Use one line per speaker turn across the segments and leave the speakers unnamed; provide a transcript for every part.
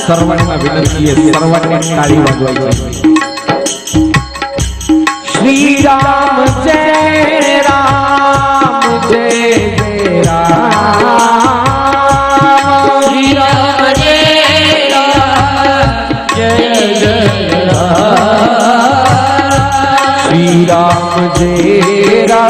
सर्वांना विनंती आहे सर्वांनी टाळी वाजवायची श्रीराम जय राम जय जय राम
श्रीराम जय राम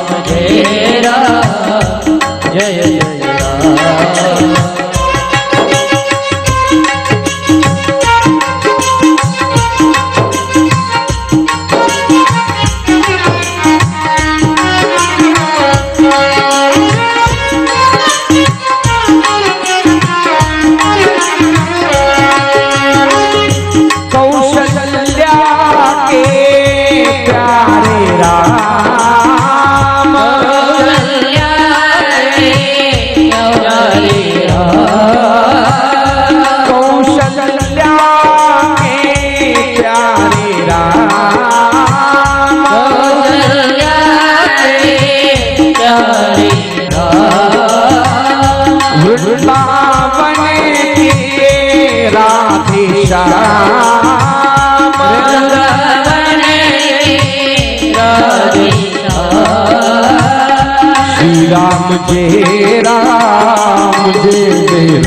राम जय राम।
जय जय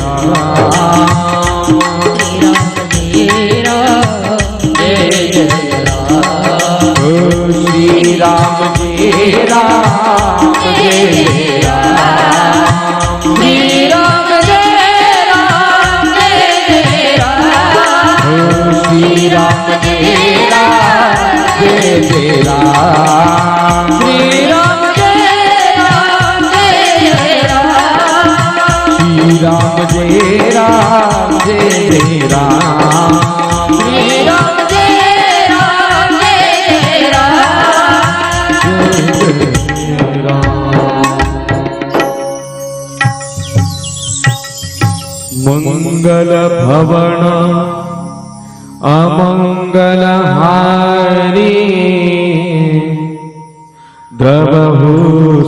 राम श्री राम जय राम मंगल भवन अमंगल हारी द्रवहु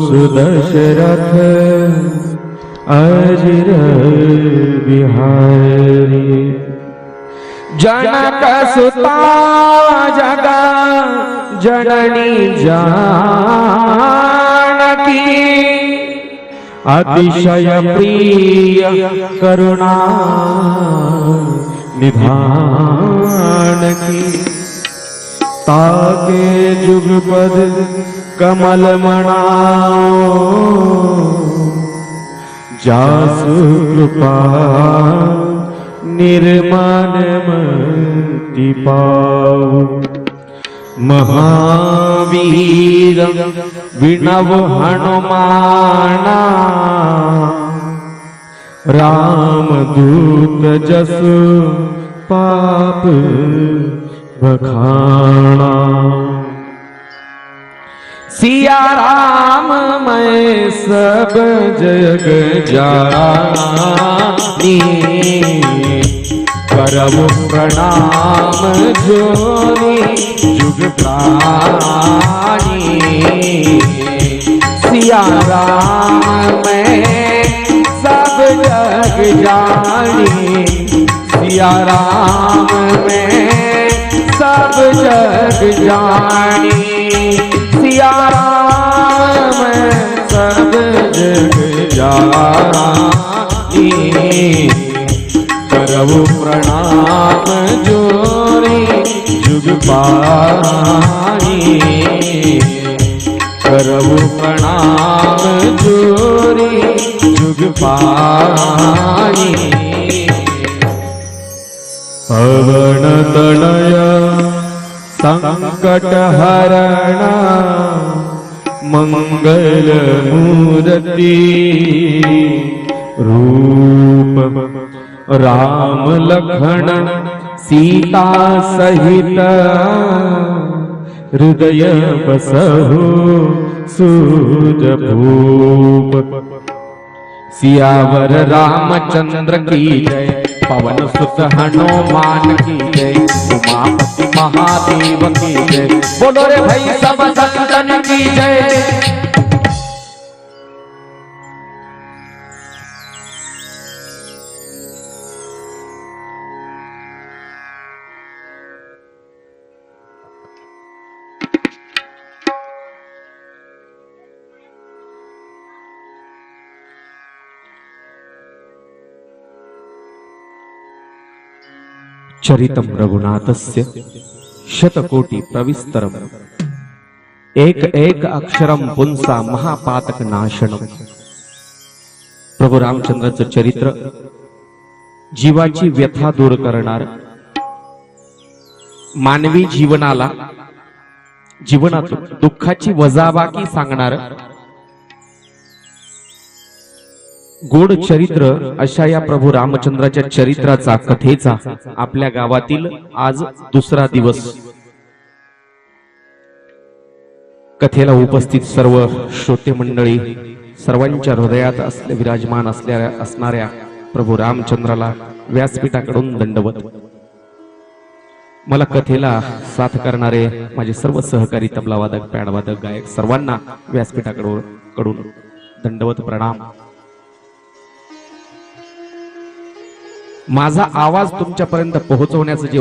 सुदशरथ। अजिर बिहारी जनक सुता जगा। जननी जानकी। अतिशय प्रिय करुणा निधान की। ताके जुगपद कमल मनाओ। जासु कृपा निर्माण मति महावीर विणव हनुमाना रामदूत जसु पाप बखाना सिया राम मैं सब जग जानी करब प्रणाम जोरी जुग प्राणी। सिया राम मैं सब जग जानी। सिया राम मैं सब जग जानी। सिया राम सब जग जानी। करबु प्रणाम जोरी जुग पानी करबु प्रणाम जोरी जुग पानी पवन तनय संकट हरण मंगल मूर्ति रूप राम लखन सीता सहित हृदय बसहु सूज भूप। सियावर रामचंद्र की जय पवन सुत हनुमान की जय उमापति महादेव की जय। बोलो रे भाई सब संतन की जय। चरितम रघुनाथस्य शतकोटी प्रविस्तरम एक एक अक्षरम पुंसा महापातक नाशनम प्रभू रामचंद्राचं चरित्र जीवाची व्यथा दूर करणार। मानवी जीवनाला जीवनातून दुःखाची वजाबाकी सांगणार। गोड चरित्र अशा या प्रभू रामचंद्राच्या चरित्राचा कथेचा आपल्या गावातील आज दुसरा दिवस. कथेला उपस्थित सर्व श्रोते मंडळी सर्वांच्या हृदयात असले विराजमान असल्या असणाऱ्या प्रभू रामचंद्राला व्यासपीठाकडून दंडवत. मला कथेला साथ करणारे माझे सर्व सहकारी तबलावादक पॅडवादक गायक सर्वांना व्यासपीठाकडून कडून दंडवत प्रणाम. माझा आवाज तुमच्यापर्यंत पोहोचवण्याचं जे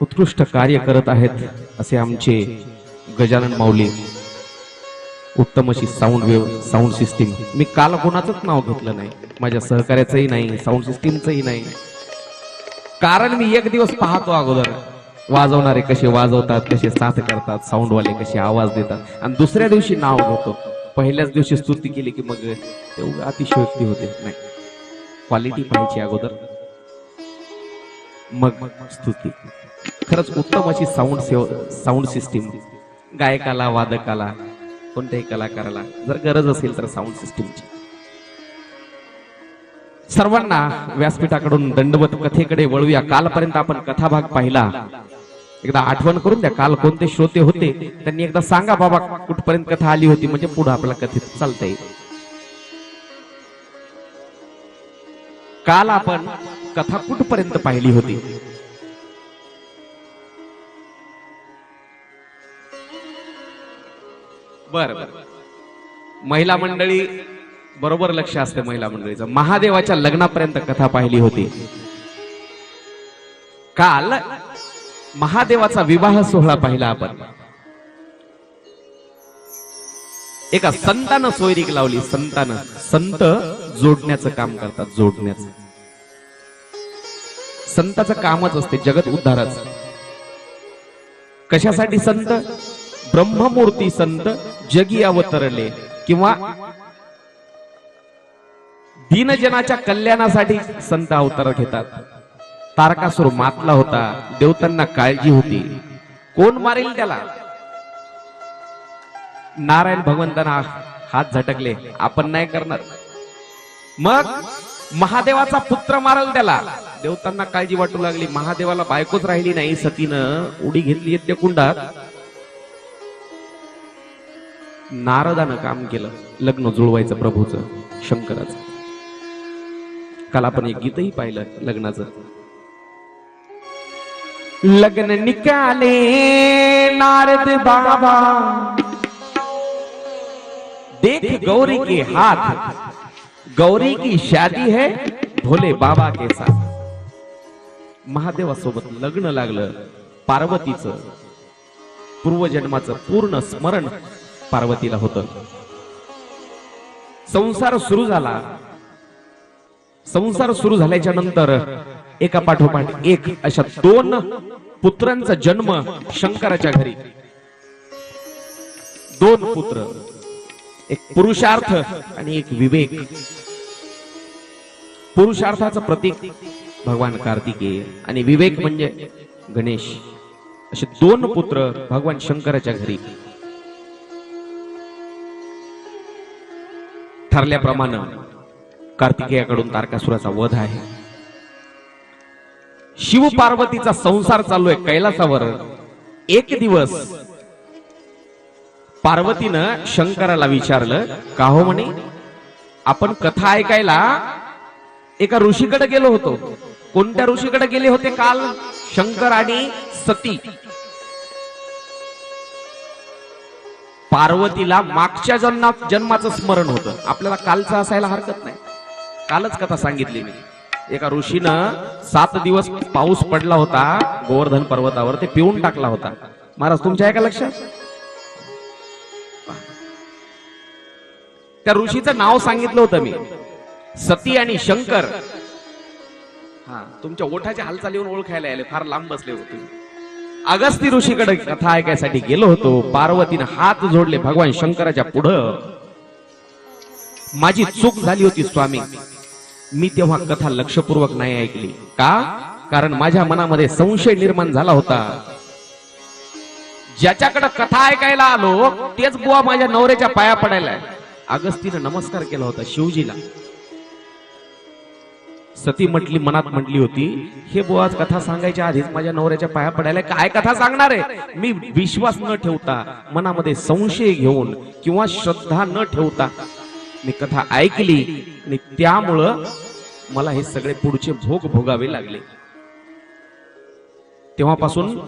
उत्कृष्ट कार्य करत आहेत असे आमचे गजानन माऊली. उत्तम अशी साऊंड वेव्ह साऊंड सिस्टीम मी काल कोणाचंच नाव घेतलं नाही. माझ्या सहकार्याचंही नाही साऊंड सिस्टीमचंही नाही. कारण मी एक दिवस पाहतो अगोदर. वाजवणारे कसे वाजवतात कसे साथ करतात साऊंडवाले कसे आवाज देतात. आणि दुसऱ्या दिवशी नाव घेतो. पहिल्याच दिवशी स्तुती केली की मग तेवढं अतिशयोक्ती होते. नाही. क्वालिटी पाहिजे अगोदर. मग स्तुती. खरंच उत्तम अशी साऊंड सेव साऊंड सिस्टीम गायकाला वादकाला कोणत्याही कलाकाराला जर गरज असेल तर साऊंड सिस्टीमची सर्वांना व्यासपीठाकडून दंडवत कथेकडे वळूया. कालपर्यंत आपण कथाभाग पाहिला. एकदा आठवण करून द्या काल कोणते श्रोते होते? त्यांनी एकदा सांगा बाबा कुठपर्यंत कथा आली होती? म्हणजे पुढे आपल्या कथेत चालता येईल काल आपण कथा कुठपर्यंत पाहिली होती. बर. महिला मंडळी बरोबर लक्ष असते महिला मंडळीचं. महादेवाच्या लग्नापर्यंत कथा पाहिली होती. काल महादेवाचा विवाह सोहळा पाहिला आपण. एका संतानं सोयरीक लावली. संतानं संत जोडण्याचं काम करतात जोडण्याचं. संताचं कामच असते जगत उद्धाराच. कशासाठी संत? ब्रह्ममूर्ती संत जगी अवतरले किंवा दीनजनाच्या कल्याणासाठी संत अवतार घेतात. तारकासूर मातला होता देवतांना काळजी होती. कोण मारेल त्याला? नारायण भगवंतांना हात झटकले आपण नाही करणार. मग? महादेवाचा पुत्र मारल त्याला. देवतांना काळजी वाटू लागली. महादेवाला बायकोच राहिली नाही सतीनं. उडी घेतली त्या कुंडात. नारदानं काम केलं. लग्न जुळवायचं प्रभूचं शंकराचं. काल आपण एक गीतही पाहिलं लग्नाचं. लग्न निकाले नारद बाबा. देख गौरी के हाथ. गौरी की शादी है भोले बाबा के साथ। महादेवासोबत लग्न लागलं पार्वतीचं। पूर्वजन्माचं पूर्ण स्मरण पार्वतीला होतं। संसार सुरू झाला। संसार सुरू झाल्याच्यानंतर एका पाठोपाठ एक अशा दोन पुत्रांचा जन्म शंकराच्या घरी। दोन पुत्र एक पुरुषार्थ आणि एक विवेक। पुरुषार्थाचं प्रतीक भगवान कार्तिकेय आणि विवेक म्हणजे गणेश. असे दोन पुत्र भगवान शंकराच्या घरी ठरल्याप्रमाणे कार्तिकेयाकडून तारकासुराचा वध आहे. शिव पार्वतीचा संसार चालू आहे कैलासावर. एक दिवस पार्वतीनं शंकराला विचारलं का हो म्हणे आपण कथा ऐकायला एका ऋषीकडे गेलो होतो. कोणत्या ऋषीकडे गेले होते काल? शंकर आणि सती. पार्वतीला मागच्या जन्मात जन्माचं स्मरण होतं. आपल्याला कालचं असायला हरकत नाही. कालच कथा सांगितली मी. एका ऋषीनं सात दिवस पाऊस पडला होता गोवर्धन पर्वतावर. ते पिऊन टाकला होता. महाराज तुमच्या आहे का लक्षात? त्या ऋषीचं नाव सांगितलं होतं मी. सती आणि शंकर. हा तुमच्या ओठाच्या हालचालीवरून ओळखायला आले फार लांब बसले होते अगस्ती ऋषीकडे कथा ऐकायसाठी गेलो होतो. पार्वतीनं हात जोडले भगवान शंकराच्या पुढं. माझी चूक झाली होती स्वामी. मी तेव्हा कथा लक्षपूर्वक नाही ऐकली. का? कारण माझ्या मनामध्ये संशय निर्माण झाला होता. ज्याच्याकडे कथा ऐकायला आलो तेच बुवा माझ्या नवऱ्याच्या पाया पडायला अगस्तीनं नमस्कार केला होता शिवजीला. सती म्हटली मनात म्हटली होती हे बोआज कथा सांगायच्या आधीच माझ्या नवऱ्याच्या पाया पडायला काय कथा सांगणार आहे? मी विश्वास न ठेवता मनामध्ये संशय घेऊन किंवा श्रद्धा न ठेवता मी कथा ऐकली. आणि त्यामुळं मला हे सगळे पुढचे भोग भोगावे लागले. तेव्हापासून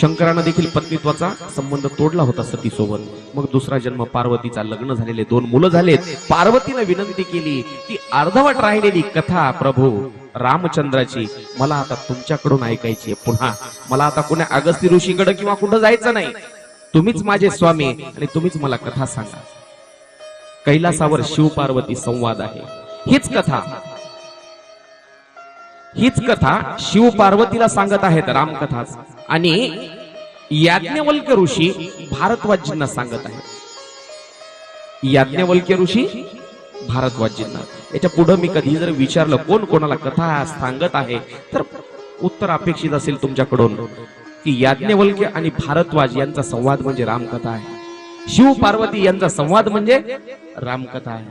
शंकरानं देखील पत्नीत्वाचा संबंध तोडला होता सतीसोबत. मग दुसरा जन्म पार्वतीचा. लग्न झालेले दोन मुलं झालेत. पार्वतीनं विनंती केली की अर्धवट राहिलेली कथा प्रभू रामचंद्राची मला आता तुमच्याकडून ऐकायची आहे. पुन्हा मला आता कुण्या अगस्ती ऋषीकडे किंवा कुठं जायचं नाही. तुम्हीच माझे स्वामी आणि तुम्हीच मला कथा सांगा. कैलासावर शिव पार्वती संवाद आहे. हीच कथा. हीच कथा शिव पार्वतीला सांगत आहेत रामकथाच. आणि याज्ञवल्क्य ऋषी भारतवाजींना सांगत आहे याज्ञवल्क्य ऋषी भारतवाजींना याच्यापुढे मी कधी जर विचारलं कोण कोणाला कथा सांगत आहे तर उत्तर अपेक्षित असेल तुमच्याकडून की याज्ञवल्क्य आणि भारद्वाज यांचा संवाद म्हणजे रामकथा आहे. शिव पार्वती यांचा संवाद म्हणजे रामकथा आहे.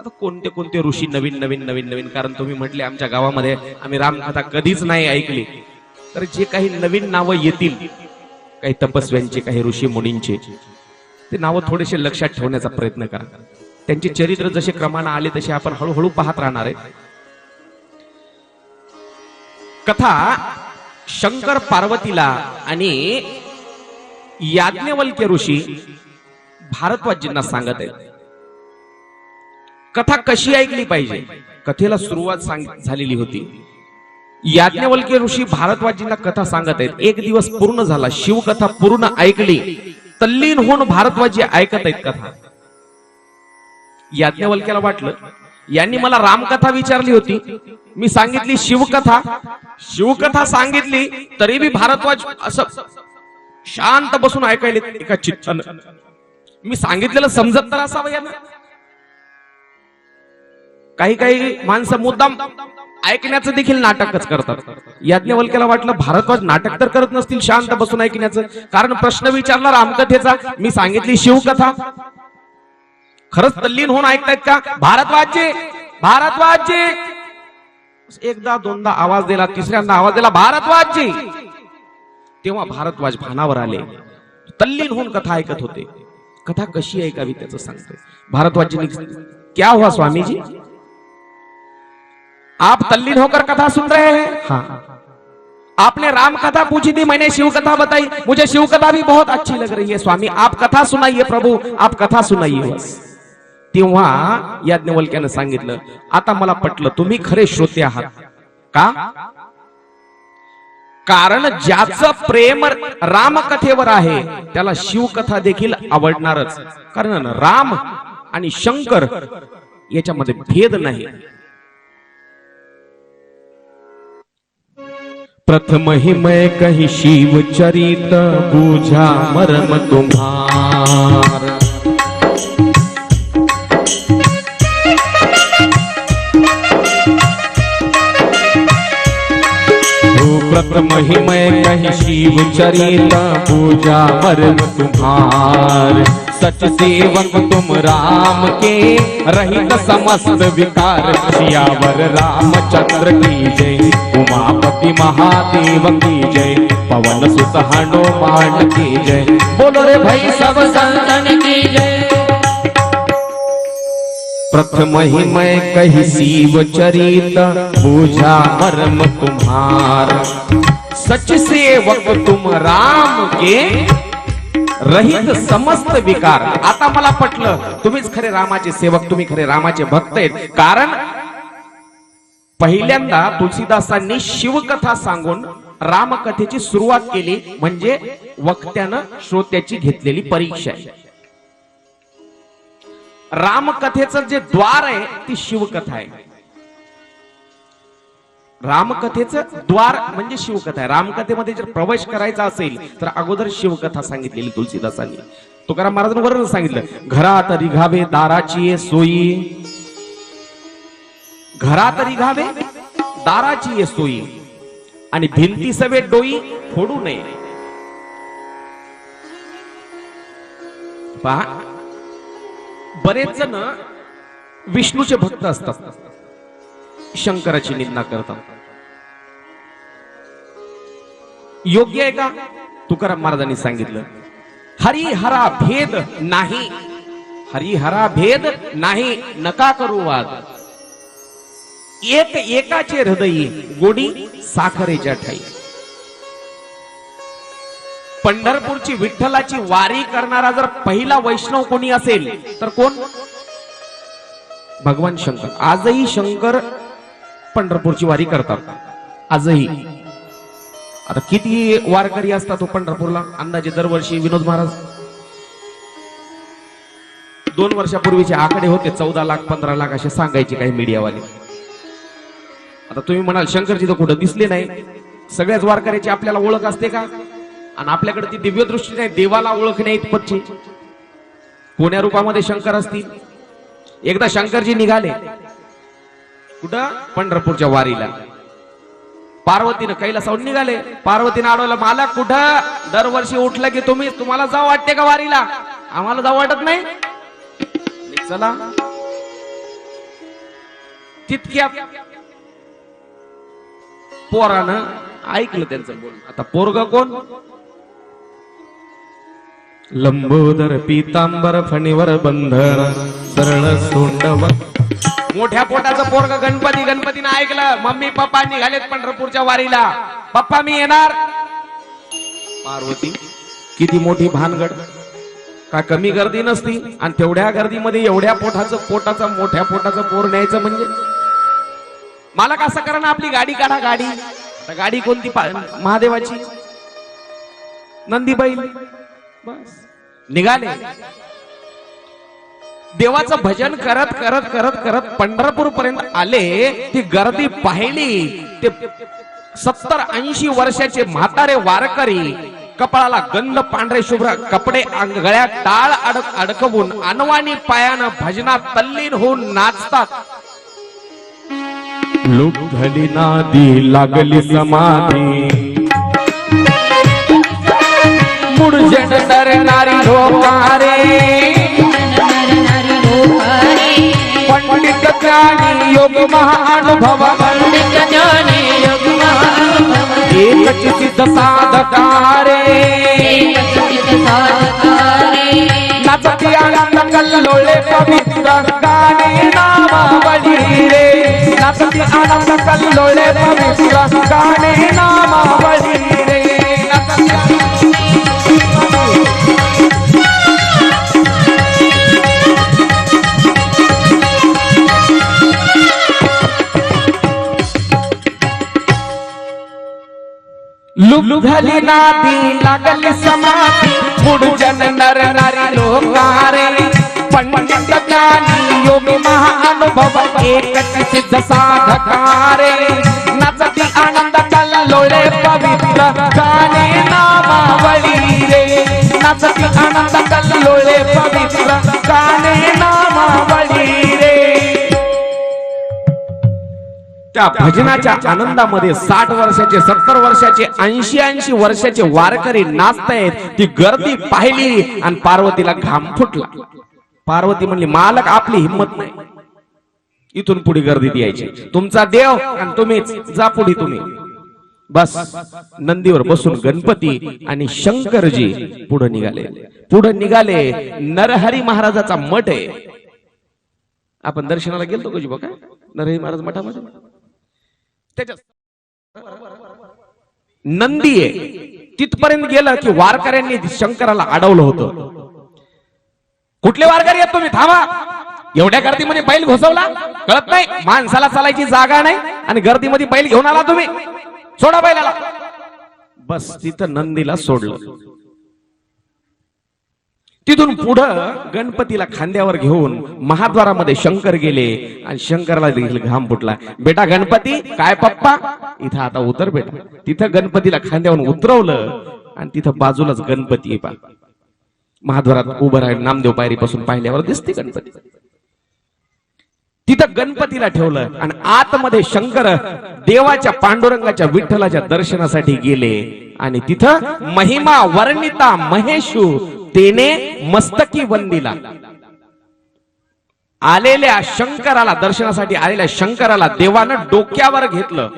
आता कोणते कोणते ऋषी नवीन नवीन नवीन नवीन कारण तुम्ही म्हटले आमच्या गावामध्ये आम्ही रामकथा कधीच नाही ऐकली. तर जे काही नवीन नावं येतील काही तपस्व्यांचे काही ऋषी मुनींचे ते नावं थोडेसे लक्षात ठेवण्याचा प्रयत्न करा. त्यांचे चरित्र जसे क्रमानं आले तसे आपण हळूहळू पाहत राहणार आहे. कथा शंकर पार्वतीला आणि याज्ञवल्क्य ऋषी भारद्वाजींना सांगत आहेत. कथा कशी ऐकली पाहिजे? कथेला सुरुवात सांग झालेली होती. याज्ञवल्क्य ऋषी भारद्वाजींना कथा सांगत आहेत. एक दिवस पूर्ण झाला शिवकथा पूर्ण ऐकली. तल्लीन होऊन भारद्वाजी ऐकत आहेत कथा. याज्ञवल्क्याला वाटलं यांनी मला रामकथा विचारली होती. मी सांगितली शिवकथा. शिवकथा सांगितली तरी बी भारद्वाज असं शांत बसून ऐकायले एका चित्तानं मी सांगितलेलं समजत तर असावं यांना. काही काही माणसं मुद्दाम ऐकण्याचं देखील नाटकच करतात. याज्ञवल्क्याला वाटलं भारद्वाज नाटक तर करत नसतील शांत बसून ऐकण्याचं. कारण प्रश्न विचारला रामकथेचा. मी सांगितली शिवकथा. खरंच तल्लीन होऊन ऐकतायत का? भारतवाजचे भारतवाजचे एकदा दोनदा आवाज दिला तिसऱ्यांदा आवाज दिला भारतवाजची तेव्हा भारतवाज भानावर आले. तल्लीन होऊन कथा ऐकत होते. कथा कशी ऐकावी त्याचं सांगतोय. भारद्वाजजीने क्या हुआ स्वामीजी? आप तल्लीन होकर कथा सुन रहे हैं? हाँ। आपने राम कथा पूछी थी मैंने शिव कथा बताई। मुझे शिव कथा भी बहुत अच्छी लग रही है स्वामी। आप कथा सुनाइए प्रभु आप कथा सुनाइए बस। तेव्हा याज्ञवल्क्यानं सांगितलं आता मला पटलं तुम्ही खरे श्रोते आहात. का? कारण ज्याचं प्रेम रामकथेवर आहे त्याला शिवकथा देखील आवडणारच. कारण राम आणि शंकर याच्यामध्ये भेद नाही. प्रथम ही मैं कही शिव चरित पूजा मरम तुम्हार। हो प्रथम ही मैं कही शिव चरित पूजा मरम तुम्हार। सच सेवक तुम राम के रहित समस्त विकार। सियावर रामचंद्र की जय। उमापति महादेव की जय। पवन सुत हनुमान की जय। बोलो रे भाई
सब संतन की जय।
प्रथम ही मैं कही शिव चरित, पूजा मर्म तुम्हार। सच सेवक तुम राम के रहित समस्त विकार. आता मला पटलं तुम्हीच खरे रामाचे सेवक तुम्ही खरे रामाचे भक्त आहेत. कारण पहिल्यांदा तुलसीदासांनी शिवकथा सांगून रामकथेची सुरुवात केली म्हणजे वक्त्यानं श्रोत्याची घेतलेली परीक्षा आहे. रामकथेचं जे द्वार आहे ती शिवकथा आहे. रामकथेचं द्वार म्हणजे शिवकथा आहे. रामकथेमध्ये जर प्रवेश करायचा असेल तर अगोदर शिवकथा सांगितलेली तुलसीदासांनी तुकाराम महाराजांवर सांगितलं घरात रिघावे दाराची ये सोयी. घरात रिघावे दाराची ये सोयी. आणि भिंती सवे डोई फोडू नये. पहा बरेच जण विष्णूचे भक्त असतात. शंकराची निंदा करतात. योग्य आहे का? तुकाराम महाराजांनी सांगितलं हरिहरा भेद नाही. हरिहरा भेद नाही नका करू वाद. एक एकाचे हृदयी गोडी साखरेच्या ठाई. पंढरपूरची विठ्ठलाची वारी करणारा जर पहिला वैष्णव कोणी असेल तर कोण? भगवान शंकर. आजही शंकर पंढरपूरची वारी करतात. आजही. आता किती वारकरी असतात तो पंढरपूरला अंदाजे दरवर्षी विनोद महाराज. दोन वर्षापूर्वीचे आकडे होते चौदा लाख पंधरा लाख असे सांगायचे काही मीडियावाले. आता तुम्ही म्हणाल शंकरजी तर कुठं दिसले नाही. सगळ्याच वारकऱ्याची आपल्याला ओळख असते का? आणि आपल्याकडे ती दिव्यदृष्टी नाही देवाला ओळख नाही इतपतची. कोण्या रूपामध्ये शंकर असतील? एकदा शंकरजी निघाले. कुठं? पंढरपूरच्या वारीला. पार्वतीनं कैलासावर निघाले. पार्वतीनं अडवलं मला कुठं? दरवर्षी उठलं की तुम्ही? तुम्हाला जाऊ वाटते का वारीला? आम्हाला जाऊ वाटत नाही? चला. तितक्या पोरानं ऐकलं त्यांचं बोल आता पोरग कोण? लंबोदर पितांबर फणीवर बंधन सरळ सोंडव मोठ्या पोटाचं पोरग गणपती गणपतीनं ऐकलं. मम्मी पप्पा निघालेत पंढरपूरच्या वारीला. पप्पा मी येणार. पार्वती किती मोठी भानगड. का कमी गर्दी नसती? आणि तेवढ्या गर्दीमध्ये एवढ्या पोटाचं पोटाचं मोठ्या पोटाचं पोर न्यायचं म्हणजे? मला कसं करा ना आपली गाडी काढा गाडी. आता गाडी कोणती? महादेवाची. नंदी बैल बस. निघाले. देवाचं भजन करत करत करत करत पंढरपूर पर्यंत आले ती गर्दी पाहिली. ते सत्तर ऐंशी वर्षाचे म्हातारे वारकरी कपाळाला गंध पांढरे शुभ्र कपडे गळ्यात टाळ अडक अडकवून अनवाणी पायानं भजनात तल्लीन होऊन नाचतात. लोक झाली नादी लागली समाधी. मुडजण डरणारी लोकारे. पंडित ज्ञानी योग महानुभव
पंडित
ज्ञानी योग महानुभव।
एक सिद्ध
साधकारे। नचतियाला नकल्लोळे पवित्र गाणे नामावली रे। नामावली रे। लुब्धली नाती लागली समाधी. पुढजन नर नारी लोकारे. पंडित ज्ञानी योगी महानुभव एकच सिद्ध साधकारे. नाचती आनंद कल्लोळे पवित्र गाणे नामावळी रे. नाचती आनंद कल्लोळे पवित्र गाणे नाम त्या भजनाच्या आनंदामध्ये साठ वर्षाचे सत्तर वर्षाचे ऐंशी ऐंशी वर्षाचे वारकरी नाचतायत. ती गर्दी पाहिली आणि पार्वतीला घाम फुटला. पार्वती म्हणली मालक आपली हिंमत नाही. इथून पुढे गर्दीत यायची तुमचा देव आणि तुम्हीच जा पुढे तुम्ही. बस नंदीवर बसून गणपती आणि शंकरजी पुढे निघाले. पुढे निघाले नरहरी महाराजाचा मठ आहे. आपण दर्शनाला गेलतो का बघा नरहरी महाराज मठामध्ये? त्याच्या नंदी आहे तिथपर्यंत गेलं की वारकऱ्यांनी शंकराला अडवलं होतं. कुठले वारकरी आहेत तुम्ही? थांबा. एवढ्या गर्दीमध्ये बैल घुसवला? कळत नाही. माणसाला चालायची जागा नाही आणि गर्दीमध्ये बैल घेऊन आला तुम्ही. सोडा बैलाला. बस तिथं नंदीला सोडलं. तिथून पुढं गणपतीला खांद्यावर घेऊन महाद्वारामध्ये शंकर गेले आणि शंकरला देखील घाम फुटला. बेटा गणपती काय पप्पा? इथं आता उतर बेटा. तिथं गणपतीला खांद्यावर उतरवलं आणि तिथं बाजूलाच गणपती आहे पा महाद्वारात उभं राहील नामदेव पायरीपासून पाहिल्यावर दिसते गणपती. तिथं गणपतीला ठेवलं आणि आतमध्ये शंकर देवाच्या पांडुरंगाच्या विठ्ठलाच्या दर्शनासाठी गेले. आणि तिथं महिमा वर्णिता महेशू तेने मस्तकी वंदिला आलेल्या शंकराला दर्शनासाठी आलेल्या शंकराला देवानं डोक्यावर घेतलं.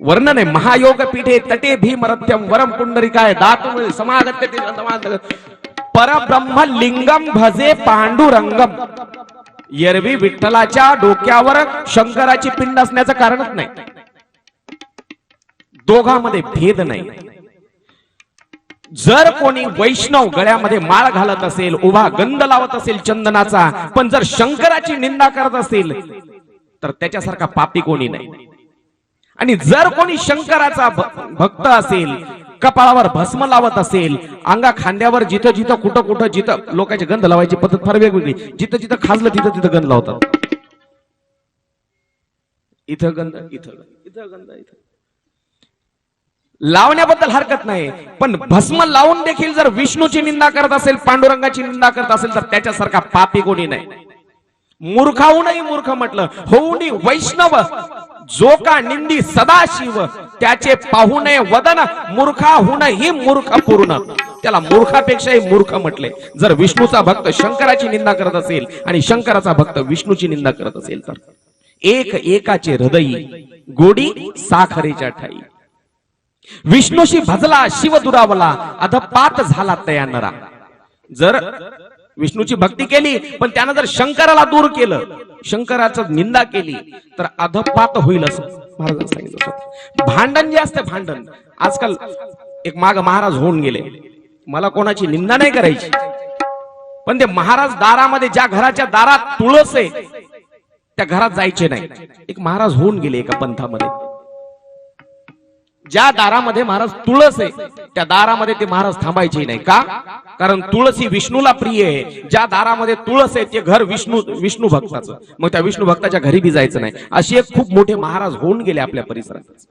वर्णन आहे महायोग पीठे तटे भीमरथ्यम वरम पुंडरिकाय दातु समागत परब्रह्म लिंगम भजे पांडुरंगम. एरवी विठ्ठलाच्या डोक्यावर शंकराची पिंड असण्याचं कारणच नाही. दोघांमध्ये भेद नाही. जर कोणी वैष्णव गळ्यामध्ये माळ घालत असेल उभा गंध लावत असेल चंदनाचा पण जर शंकराची निंदा करत असेल तर त्याच्यासारखा पापी कोणी नाही. आणि जर कोणी शंकराचा भक्त असेल कपाळावर भस्म लावत असेल अंगा खांद्यावर जिथं जिथं कुठं कुठं जिथं लोकांची गंध लावायची पद्धत फार वेगवेगळी जिथं जिथं खाजलं तिथं तिथं गंध लावतात. इथं गंध इथं इथं गंध इथं लावण्याबद्दल हरकत नाही. पण भस्म लावून देखील जर विष्णूची निंदा करत असेल पांडुरंगाची निंदा करत असेल तर त्याच्यासारखा पापी कोणी नाही. मूर्खाहूनही मूर्ख म्हटलं होऊनी वैष्णव जो का निंदी सदाशिव त्याचे पाहुणे वदन मूर्खाहूनही मूर्ख पूर्ण. त्याला मूर्खापेक्षाही मूर्ख म्हटले. जर विष्णूचा भक्त शंकराची निंदा करत असेल आणि शंकराचा भक्त विष्णूची निंदा करत असेल तर एक एकाचे हृदयी गोडी साखरेच्या ठाई. विष्णूशी भजला शिव दुरावला अधपात झाला तया नरा जर विष्णूची भक्ती केली पण त्यानं जर शंकराला दूर केलं शंकराचं निंदा केली तर अधपात होईल असं महाराजांनी सांगितलं भांडण जे असतं भांडण आजकाल एक माग महाराज होऊन गेले. मला कोणाची निंदा नाही करायची. पण ते महाराज दारामध्ये ज्या घराच्या दारात तुळस आहे त्या घरात जायचे नाही. एक महाराज होऊन गेले एका पंथामध्ये. ज्या दारामध्ये महाराज तुळस आहे त्या दारामध्ये ते महाराज थांबायचे नाही. का? कारण तुळस ही विष्णूला प्रिय आहे. ज्या दारामध्ये तुळस आहे ते घर विष्णू विष्णू भक्ताचं. मग त्या विष्णू भक्ताच्या घरी बी जायचं नाही. अशी एक खूप मोठे महाराज होऊन गेले आपल्या परिसरात.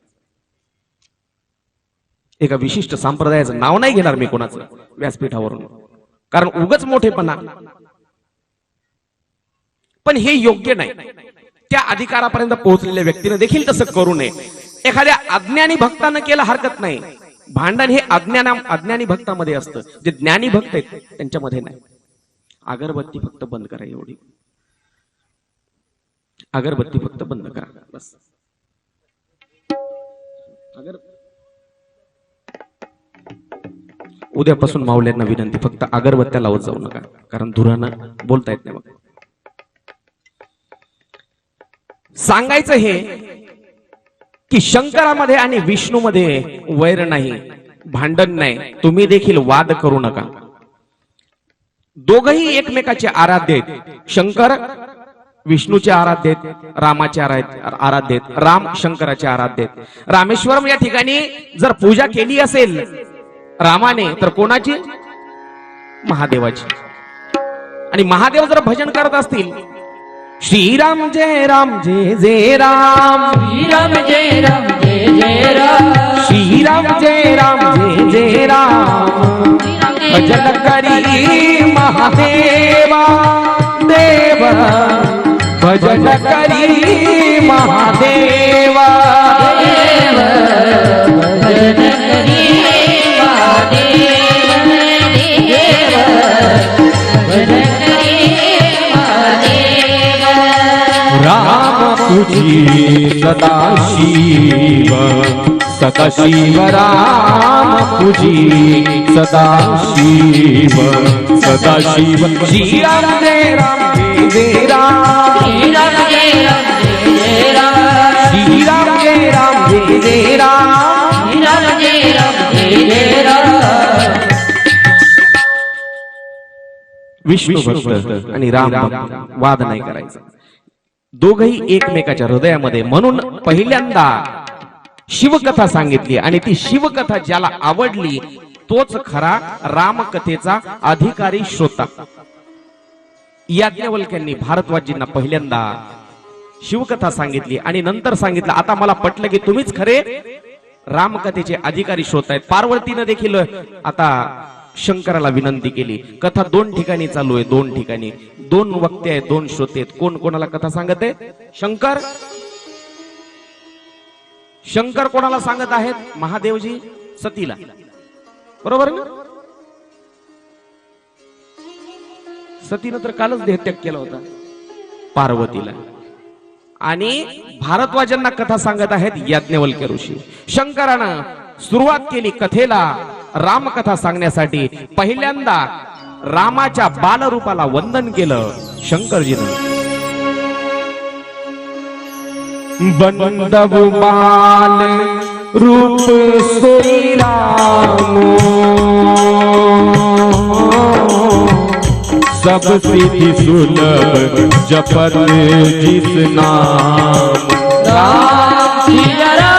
एका विशिष्ट संप्रदायाचं नाव नाही घेणार मी कोणाचं व्यासपीठावरून. कारण उगच मोठेपणा. पण हे योग्य नाही. त्या अधिकारापर्यंत पोहोचलेल्या व्यक्तीने देखील तसं करू नये. एखाद्या अज्ञानी भक्तानं केलं हरकत नाही. भांडण हे अज्ञाना अज्ञानी भक्तामध्ये असतं. जे ज्ञानी भक्त आहेत त्यांच्यामध्ये नाही. अगरबत्ती फक्त बंद करा एवढी. अगरबत्ती फक्त बंद करा. बस. अगर उद्यापासून माऊल्यांना विनंती फक्त अगरबत्त्या लावत जाऊ नका. कारण धुरानं बोलता येत नाही मग सांगायचं हे की शंकरामध्ये आणि विष्णूमध्ये वैर नाही भांडण नाही. तुम्ही देखील वाद करू नका. दोघही एकमेकाचे आराध्य आहेत. शंकर विष्णूचे आराध्य आहेत रामाचे आराध्य आहेत राम शंकराचे आराध्य आहेत. रामेश्वरम या ठिकाणी जर पूजा केली असेल रामाने तर कोणाची? महादेवाची. आणि महादेव जर भजन करत असतील श्रीराम जय राम जय जय राम।
श्री राम जय राम जय जय राम।
श्रीराम जय राम जय जय राम। भजन करी महादेवा देव। भजन करी महादेवा।
भजन करी महादेव देव। भजन करी
राम तुझी सदा शिव सत शिव राम तुझी सदा शिव सदा शिव श्रीराम राम जय जय राम
राम राम राम
राम राम
राम राम राम
विष्णू भक्त आणि राम वाद नाही करायचा. दोघही एकमेकाच्या हृदयामध्ये म्हणून पहिल्यांदा शिवकथा सांगितली आणि ती शिवकथा ज्याला आवडली तोच खरा रामकथेचा अधिकारी श्रोता. याज्ञवल्क्यांनी भारद्वाजींना पहिल्यांदा शिवकथा सांगितली आणि नंतर सांगितलं आता मला पटलं की तुम्हीच खरे रामकथेचे अधिकारी श्रोत आहेत. पार्वतीनं देखील आता शंकराला विनंती केली कथा दोन ठिकाणी चालू आहे दोन ठिकाणी. दोन वक्ते आहेत दोन श्रोते आहेत. कोण कोणाला कथा सांगत? आहे शंकर? शंकर कोणाला सांगत आहेत? महादेवजी? सतीला. बरोबर ना? सतीनं तर कालच देहत्याग केला होता. पार्वतीला. आणि भारद्वाजांना कथा सांगत आहेत याज्ञवल्क्य ऋषी. शंकरानं सुरुवात केली कथेला. रामकथा सांगण्यासाठी पहिल्यांदा रामाच्या बालरूपाला वंदन केलं शंकरजीनं. बंदव बाल रूप सोई सब सिद्धि सुलभ जपत जिस नाम।
राम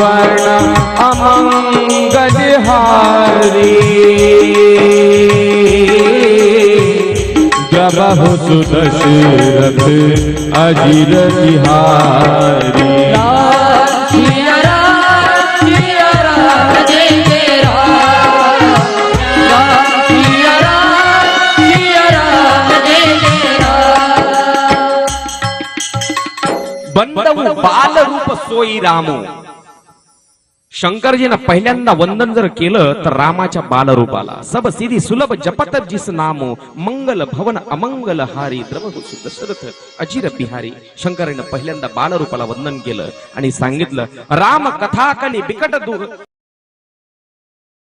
मंगल भवन अमंगल हारी जब हो सुदशरथ अजिर बिहारी।
राम श्री राम। श्री
शंकरजीनं पहिल्यांदा वंदन जर केलं तर रामाच्या बालरूपाला. सब सिधी सुलभ जपत जिस नाम मंगल भवन अमंगल हारी द्रव दशरथ अजिर बिहारी. शंकरानं पहिल्यांदा बालरूपाला वंदन केलं आणि सांगितलं राम कथाकली बिकट दूर